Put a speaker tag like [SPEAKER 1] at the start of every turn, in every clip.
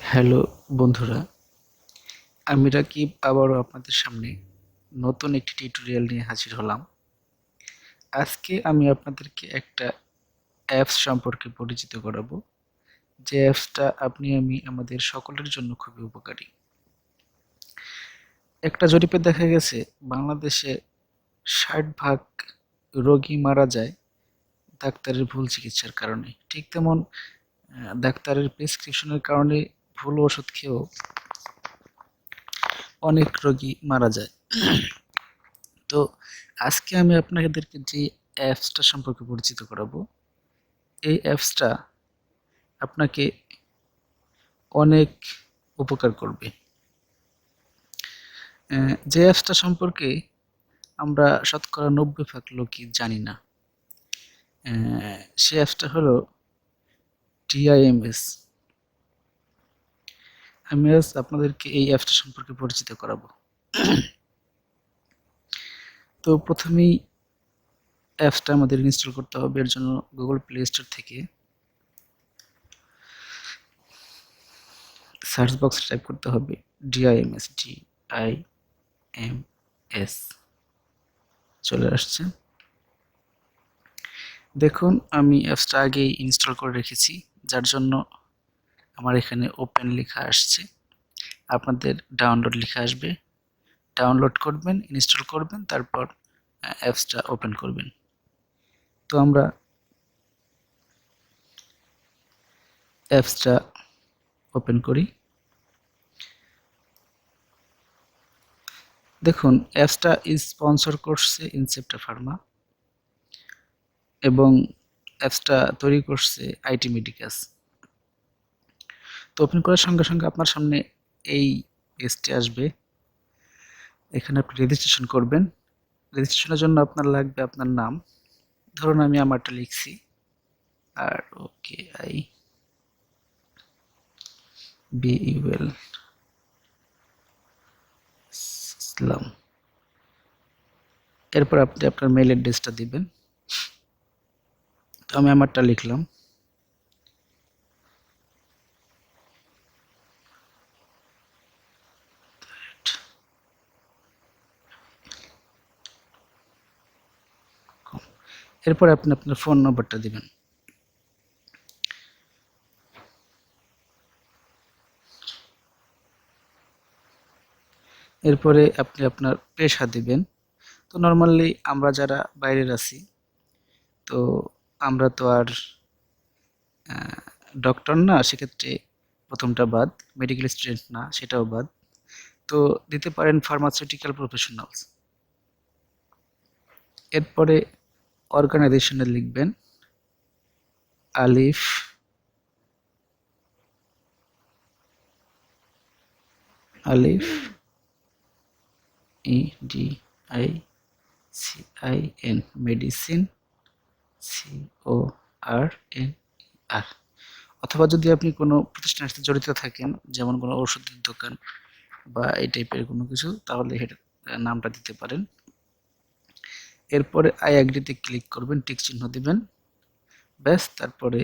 [SPEAKER 1] Hello বন্ধুরা, আমি রাকিব, আবারও আপনাদের সামনে নতুন একটি টিউটোরিয়াল নিয়ে হাজির হলাম। আজকে আমি আপনাদেরকে একটা অ্যাপস সম্পর্কে পরিচিত করাবো। যে অ্যাপসটা আপনি, আমি, আমাদের সকলের জন্য খুবই উপকারী। একটা জরিপে দেখা গেছে, বাংলাদেশে ষাট ভাগ রোগী মারা যায় ডাক্তারের ভুল চিকিৎসার কারণে। ঠিক তেমন ডাক্তারের প্রেসক্রিপশনের কারণে ভুল ওষুধ খেয়েও অনেক রোগী মারা যায়। তো আজকে আমি আপনাদেরকে যে অ্যাপসটা সম্পর্কে পরিচিত করাবো, এই অ্যাপসটা আপনাকে অনেক উপকার করবে। যে অ্যাপসটা সম্পর্কে আমরা শতকরা নব্বই ভাগ লোকই জানি না সে অ্যাপসটা হলো টিআইএমএস আমি আজ আপনাদেরকে এই অ্যাপসটা সম্পর্কে পরিচিত করাবো। তো প্রথমেই অ্যাপসটা আমাদের ইনস্টল করতে হবে এর জন্য গুগল প্লে স্টোর থেকে। সার্চ বক্সে টাইপ করতে হবে DIMS D I M S. চলে আসছে। দেখুন, আমি অ্যাপসটা আগেই ইনস্টল করে রেখেছি, যার জন্য আমার এখানে ওপেন লেখা আসছে। আপনাদের ডাউনলোড লেখা আসবে। ডাউনলোড করবেন ইনস্টল করবেন, তারপর অ্যাপসটা ওপেন করবেন। তো আমরা অ্যাপসটা ওপেন করি। দেখুন, অ্যাপসটা স্পন্সর করছে ইনসেপ্টা ফার্মা এবং অ্যাপসটা তৈরি করছে আইটি মেডিকাস তো ওপেন করার সঙ্গে সঙ্গে আপনার সামনে এই পেজটি আসবে। এখানে আপনি রেজিস্ট্রেশন করবেন। রেজিস্ট্রেশনের জন্য আপনার লাগবে আপনার নাম। ধরুন, আমি আমারটা লিখছি। আর ওকে আই বি ইউএল ইসলাম এরপর আপনি আপনার মেল অ্যাড্রেসটা দিবেন। তো আমি আমারটা লিখলাম। এরপর আপনি আপনার ফোন নম্বরটা দিবেন। এরপরে আপনি আপনার পেশা দিবেন। তো নর্মালি আমরা যারা বাইরের আছি, তো আমরা তো আর ডক্টর না, সেক্ষেত্রে প্রথমটা বাদ মেডিকেল স্টুডেন্ট না, সেটাও বাদ। তো দিতে পারেন ফার্মাসিউটিক্যাল প্রফেশনালস এরপরে অর্গানাইজেশনে লিখবেন। Alif Alif E D I C I N medicine C O R N R অথবা যদি আপনি কোনো প্রতিষ্ঠানের সাথে জড়িত থাকেন, যেমন কোনো ওষুধের দোকান বা এই টাইপের কোনো কিছু, তাহলে নামটা দিতে পারেন। এরপরে আই অ্যাগ্রিতে ক্লিক করবেন, টিক চিহ্ন দিবেন। ব্যাস, তারপরে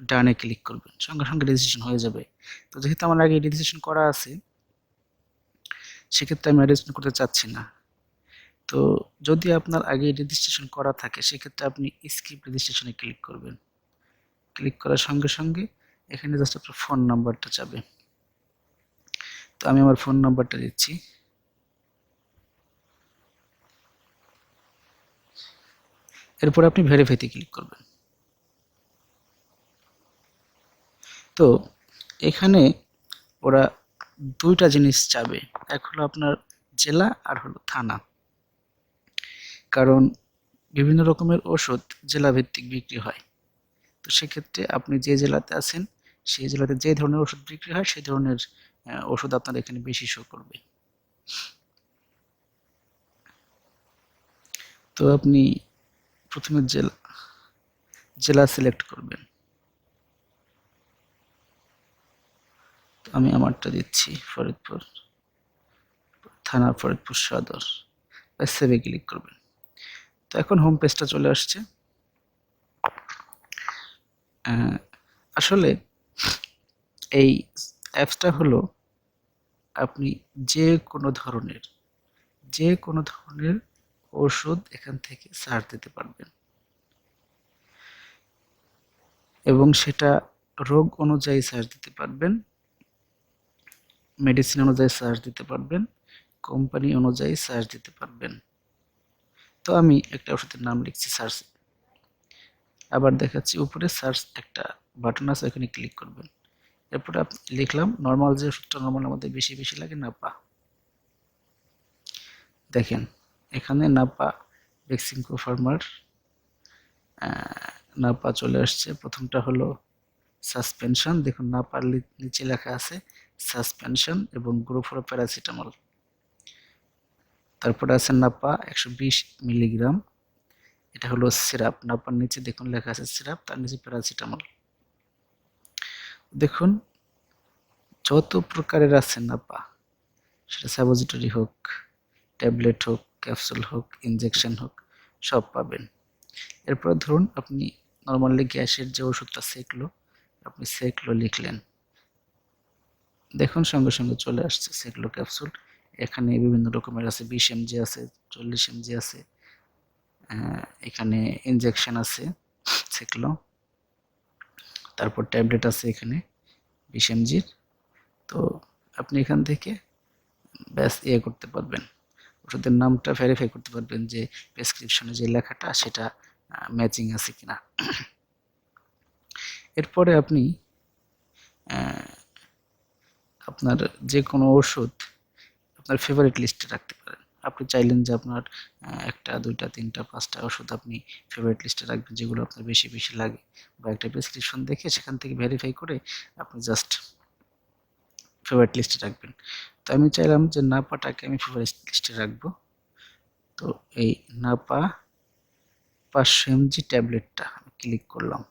[SPEAKER 1] ডানে ক্লিক করবেন। সঙ্গে সঙ্গে রেজিস্ট্রেশন হয়ে যাবে। তো যেহেতু আমার আগে রেজিস্ট্রেশন করা আছে সেক্ষেত্রে আমি রেজিস্ট্রেশন করতে চাচ্ছি না। তো যদি আপনার আগে রেজিস্ট্রেশন করা থাকে, সেক্ষেত্রে আপনি স্কিপ রেজিস্ট্রেশনে ক্লিক করবেন। ক্লিক করার সঙ্গে সঙ্গে এখানে জাস্ট আপনার ফোন নাম্বারটা যাবে। তো আমি আমার ফোন নাম্বারটা দিচ্ছি। এরপর আপনি ভেরিফাইতে ক্লিক করবেন। তো এখানে ওরা দুইটা জিনিস চাবে এক হলো আপনার জেলা, আর হলো থানা। কারণ বিভিন্ন রকমের ওষুধ জেলা ভিত্তিক বিক্রি হয়। তো সেক্ষেত্রে আপনি যে জেলাতে আছেন, সেই জেলাতে যে ধরনের ওষুধ বিক্রি হয়, সেই ধরনের ওষুধ আপনার এখানে বেশি শো করবে। তো আপনি প্রথমে জেলা জেলা সিলেক্ট করবেন। আমি আমারটা দিচ্ছি ফরিদপুর থানা ফরিদপুর সদর। সেভে ক্লিক করবেন। তো এখন হোম পেজটা চলে আসছে। আসলে এই অ্যাপসটা হলো আপনি যে কোনো ধরনের, যে কোনো ধরনের ওষুধ এখান থেকে সার দিতে পারবেন। এবং সেটা রোগ অনুযায়ী সার দিতে পারবেন। মেডিসিন অনুযায়ী সার্চ দিতে পারবেন কোম্পানি অনুযায়ী সার্চ দিতে পারবেন। তো আমি একটা ওষুধের নাম লিখছি সার্চ আবার দেখাচ্ছি উপরে সার্চ একটা বাটন আছে এখানে ক্লিক করবেন। এরপরে লিখলাম নর্মাল যে ওষুধটা নর্মাল আমাদের বেশি বেশি লাগে, নাপা। দেখেন, এখানে নাপা ভ্যাকসিনকো ফার্মার নাপা চলে আসছে। প্রথমটা হলো সাসপেনশন দেখুন, নাপার নিচে লেখা আছে সাসপেনশন এবং গ্রুপোর প্যারাসিটামল তারপরে আছে নাপা, একশো বিশ মিলিগ্রাম। এটা হলো সিরাপ। নাপার নিচে দেখুন লেখা আছে সিরাপ, তার নিচে প্যারাসিটামল। দেখুন, যত প্রকারের আছে নাপা, সেটা সাপোজিটরি হোক, ট্যাবলেট হোক, ক্যাপসুল হোক, ইনজেকশন হোক, সব পাবেন। এরপর ধরুন, আপনি নর্মালি গ্যাসের যে ওষুধটা সেকলো, আপনি সেকলো লিখলেন। দেখুন, সঙ্গে সঙ্গে চলে আসছে সেগুলো ক্যাপসুল এখানে বিভিন্ন রকমের আছে, বিশ এমজি আছে, চল্লিশ এমজি আছে এখানে ইনজেকশন আছে সেগুলো। তারপর ট্যাবলেট আছে এখানে বিশ এমজির তো আপনি এখান থেকে ব্যাস ইয়ে করতে পারবেন। ওষুধের নামটা ভেরিফাই করতে পারবেন যে প্রেসক্রিপশনে যে লেখাটা সেটা ম্যাচিং আছে কিনা। এরপরে আপনি আপনার যে কোনো ওষুধ আপনার ফেভারিট লিস্টে রাখতে পারেন। আপনি চাইলেন যে আপনার একটা, দুইটা, তিনটা, পাঁচটা ওষুধ আপনি ফেভারিট লিস্টে রাখবেন যেগুলো আপনার বেশি বেশি লাগে। বা একটা প্রেসক্রিপশন দেখে সেখান থেকে ভেরিফাই করে আপনি জাস্ট ফেভারিট লিস্টে রাখবেন। তো আমি চাইলাম যে নাপাটাকে আমি ফেভারিট লিস্টে রাখব। তো এই নাপা পাঁচশো এমজি ট্যাবলেটটা আমি ক্লিক করলাম।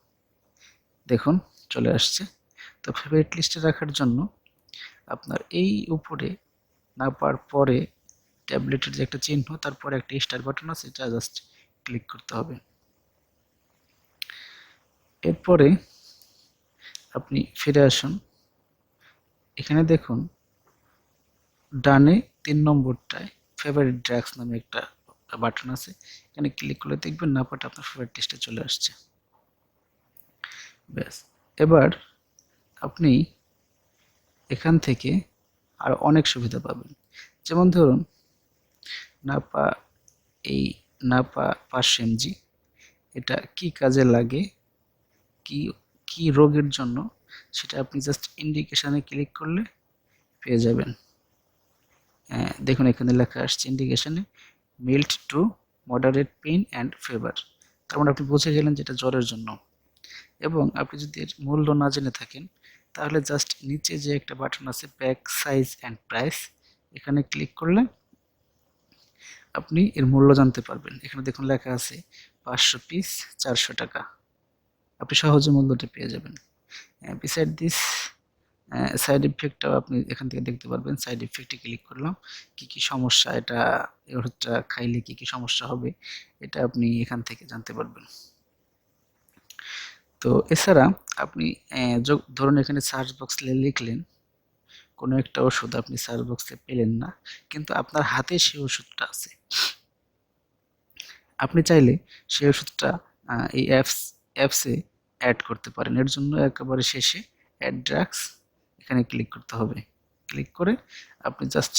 [SPEAKER 1] দেখুন, চলে আসছে। তো ফেভারিট লিস্টে রাখার জন্য আপনার এই উপরে নাপার পরে ট্যাবলেটের যে একটা চিহ্ন, তারপরে একটা স্টার বাটন আছে, এটা জাস্ট ক্লিক করতে হবে। এরপরে আপনি ফিরে আসুন। এখানে দেখুন, ডানে তিন নম্বরটায় ফেভারিট ড্রাগস নামে একটা বাটন আছে। এখানে ক্লিক করলে দেখবেন নাপাটা আপনার ফেভারিট লিস্টে চলে আসছে। ব্যাস, এবার আপনি এখান থেকে আর অনেক সুবিধা পাবেন। যেমন ধরুন নাপা এই নাপা পাঁচশো এমজি এটা কি কাজে লাগে কি কি রোগের জন্য সেটা আপনি জাস্ট ইন্ডিকেশানে ক্লিক করলে পেয়ে যাবেন। হ্যাঁ, দেখুন এখানে লেখা আসছে ইন্ডিকেশনে mild to moderate pain and fever তার মানে আপনি বুঝে গেলেন যেটা জ্বরের জন্য। এবং আপনি যদি এর মূল্য না জেনে থাকেন তাহলে জাস্ট নিচে যে একটা বাটন আছে প্যাক সাইজ অ্যান্ড প্রাইস এখানে ক্লিক করলে আপনি এর মূল্য জানতে পারবেন। এখানে দেখুন লেখা আছে পাঁচশো পিস চারশো টাকা। আপনি সহজে মূল্যটা পেয়ে যাবেন। বিসাইড দিস সাইড ইফেক্টটাও আপনি এখান থেকে দেখতে পারবেন। সাইড ইফেক্টে ক্লিক করলাম, কি কি সমস্যা, এটা ওষুধটা খাইলে কি কি সমস্যা হবে, এটা আপনি এখান থেকে জানতে পারবেন। তো এছাড়া আপনি ধরুন এখানে সার্চ বক্স লিখলেন, কোনো একটা ওষুধ আপনি সার্চ বক্সে পেলেন না, কিন্তু আপনার হাতে সেই ওষুধটা আছে। আপনি চাইলে সেই ওষুধটা এই অ্যাপস অ্যাপসে অ্যাড করতে পারেন। এর জন্য একেবারে শেষে অ্যাড ড্রাগস এখানে ক্লিক করতে হবে। ক্লিক করে আপনি জাস্ট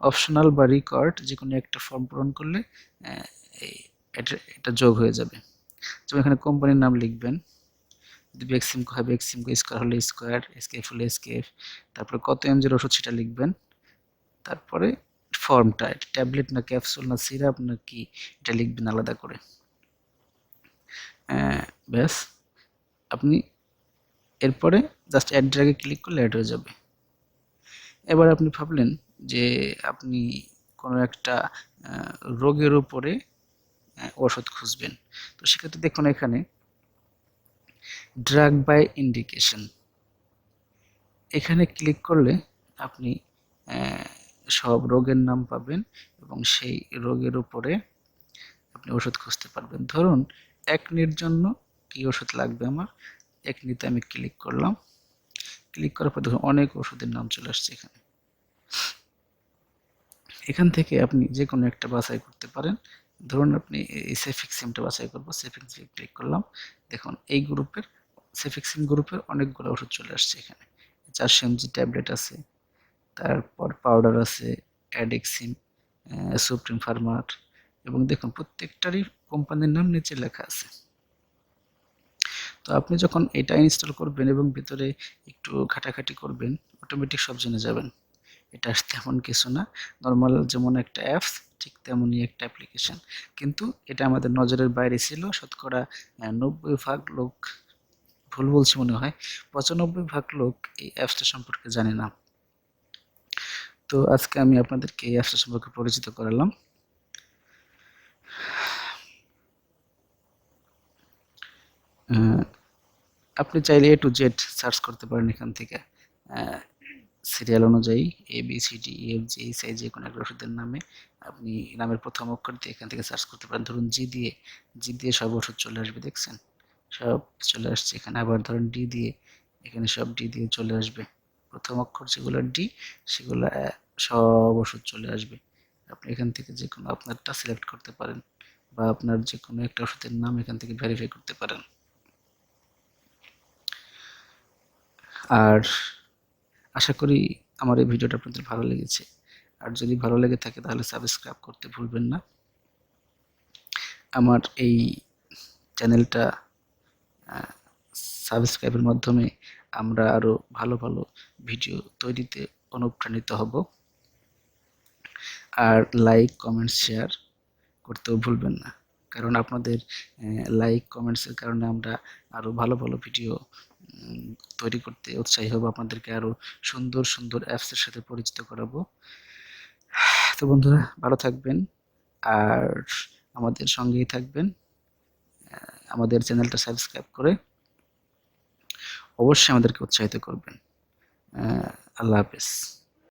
[SPEAKER 1] অপশনাল বা রিকর্ড যে কোনো একটা ফর্ম পূরণ করলে এটা যোগ হয়ে যাবে। যেমন এখানে কোম্পানির নাম লিখবেন। যদি বেক্সিমকো হয় বেক্সিমকো স্কোয়ার হলে স্কোয়ার এসকেএফ হলে এসকেএফ তারপরে কত এমজির ওষুধ সেটা লিখবেন, তারপরে ফর্মটা ট্যাবলেট না ক্যাপসুল না সিরাপ না কি, এটা লিখবেন আলাদা করে। ব্যাস, আপনি এরপরে জাস্ট অ্যাড ড্রাগে ক্লিক করলে অ্যাড হয়ে যাবে। এবার আপনি ভাবলেন যে আপনি কোনো একটা রোগের উপরে ওষুধ খুঁজবেন। তো সেক্ষেত্রে দেখুন এখানে ড্রাগ বাই ইন্ডিকেশন এখানে ক্লিক করলে আপনি সব রোগের নাম পাবেন এবং সেই রোগের উপরে আপনি ওষুধ খুঁজতে পারবেন। ধরুন একনির জন্য কি ওষুধ লাগবে আমার? একনিতে আমি ক্লিক করলাম। ক্লিক করার পর দেখুন অনেক ওষুধের নাম চলে আসছে এখানে। এখান থেকে আপনি যে কোনো একটা বাছাই করতে পারেন। ধরুন আপনি এই সেফিক্সিমটা বাছাই করব সেফিক্সিম ক্লিক করলাম, দেখুন এই গ্রুপের সেফিক সিম গ্রুপের অনেকগুলো ওষুধ চলে আসছে এখানে। চারশো এমজি ট্যাবলেট আছে, তারপর পাউডার আছে অ্যাডিক্সিম সুপ্রিম ফার্মার এবং দেখুন প্রত্যেকটারই কোম্পানির নাম নিচে লেখা আছে। তো আপনি যখন এটা ইনস্টল করবেন এবং ভিতরে একটু ঘাটাঘাটি করবেন অটোমেটিক সব জেনে যাবেন। এটা তেমন কিছু না নর্মাল যেমন একটা অ্যাপস ঠিক তেমনই একটা অ্যাপ্লিকেশন কিন্তু এটা আমাদের নজরের বাইরে ছিল, শতকরা নব্বই ভাগ লোক ভুল বলছি মনে হয়, পঁচানব্বই ভাগ লোক এই অ্যাপসটা সম্পর্কে জানে না। তো আজকে আমি আপনাদেরকে এই অ্যাপসটা সম্পর্কে পরিচিত করালাম। আপনি চাইলে এ টু জেড সার্চ করতে পারেন এখান থেকে। সিরিয়াল অনুযায়ী A B C D F G H I যে কোনো একটা ওষুধের নামে আপনি নামের প্রথম অক্ষর দিয়ে এখান থেকে সার্চ করতে পারেন। ধরুন জি দিয়ে জি দিয়ে সব ওষুধ চলে আসবে, দেখছেন? সব চলে আসছে। এখানে আবার ধরুন ডি দিয়ে, এখানে সব ডি দিয়ে চলে আসবে। প্রথম অক্ষর যেগুলো ডি সেগুলো সব ওষুধ চলে আসবে। আপনি এখান থেকে যে কোনো আপনারটা সিলেক্ট করতে পারেন বা আপনার যে কোনো একটা ওষুধের নাম এখান থেকে ভেরিফাই করতে পারেন। আর আশা করি আমার এই ভিডিওটা আপনাদের ভালো লেগেছে। আর যদি ভালো লেগে থাকে তাহলে সাবস্ক্রাইব করতে ভুলবেন না। আমার এই চ্যানেলটা সাবস্ক্রাইবের মাধ্যমে আমরা আরও ভালো ভালো ভিডিও তৈরিতে অনুপ্রাণিত হব। আর লাইক কমেন্ট শেয়ার করতেও ভুলবেন না। কারণ আপনাদের লাইক কমেন্টসের কারণে আমরা আরও ভালো ভালো ভিডিও তৈরি করতে উৎসাহী হব, আপনাদেরকে আরও সুন্দর সুন্দর অ্যাপসের সাথে পরিচিত করাবো। তো বন্ধুরা, ভালো থাকবেন আর আমাদের সঙ্গেই থাকবেন। আমাদের চ্যানেলটা সাবস্ক্রাইব করে অবশ্যই আমাদেরকে উৎসাহিত করবেন। আল্লাহ হাফেজ।